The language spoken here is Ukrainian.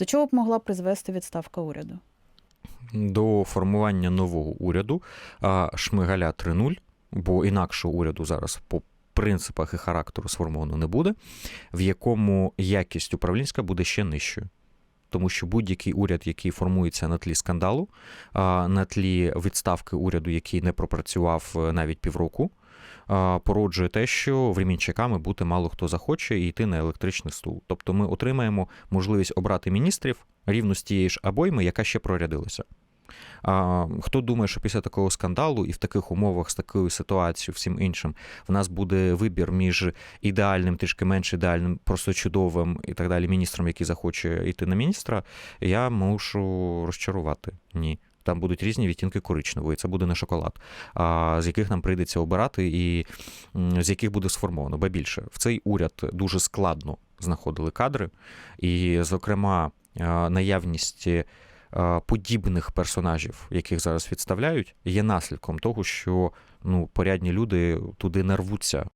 До чого б могла призвести відставка уряду? До формування нового уряду Шмигаля 3.0, бо інакшого уряду зараз по принципах і характеру сформовано не буде, в якому якість управлінська буде ще нижчою. Тому що будь-який уряд, який формується на тлі скандалу, на тлі відставки уряду, який не пропрацював е, навіть півроку, породжує те, що времінчаками бути мало хто захоче і йти на електричний стул. Тобто ми отримаємо можливість обрати міністрів рівно з тієї ж обойми, яка ще прорядилася. А, хто думає, що після такого скандалу і в таких умовах, з такою ситуацією, всім іншим, в нас буде вибір між ідеальним, трішки менш ідеальним, просто чудовим і так далі, міністром, який захоче йти на міністра, я мушу розчарувати. Ні. Там будуть різні відтінки коричневої, це буде не шоколад, а, з яких нам прийдеться обирати, і з яких буде сформовано. Ба більше в цей уряд дуже складно знаходили кадри, і, зокрема, наявність е, подібних персонажів, яких зараз відставляють, є наслідком того, що ну порядні люди туди не рвуться.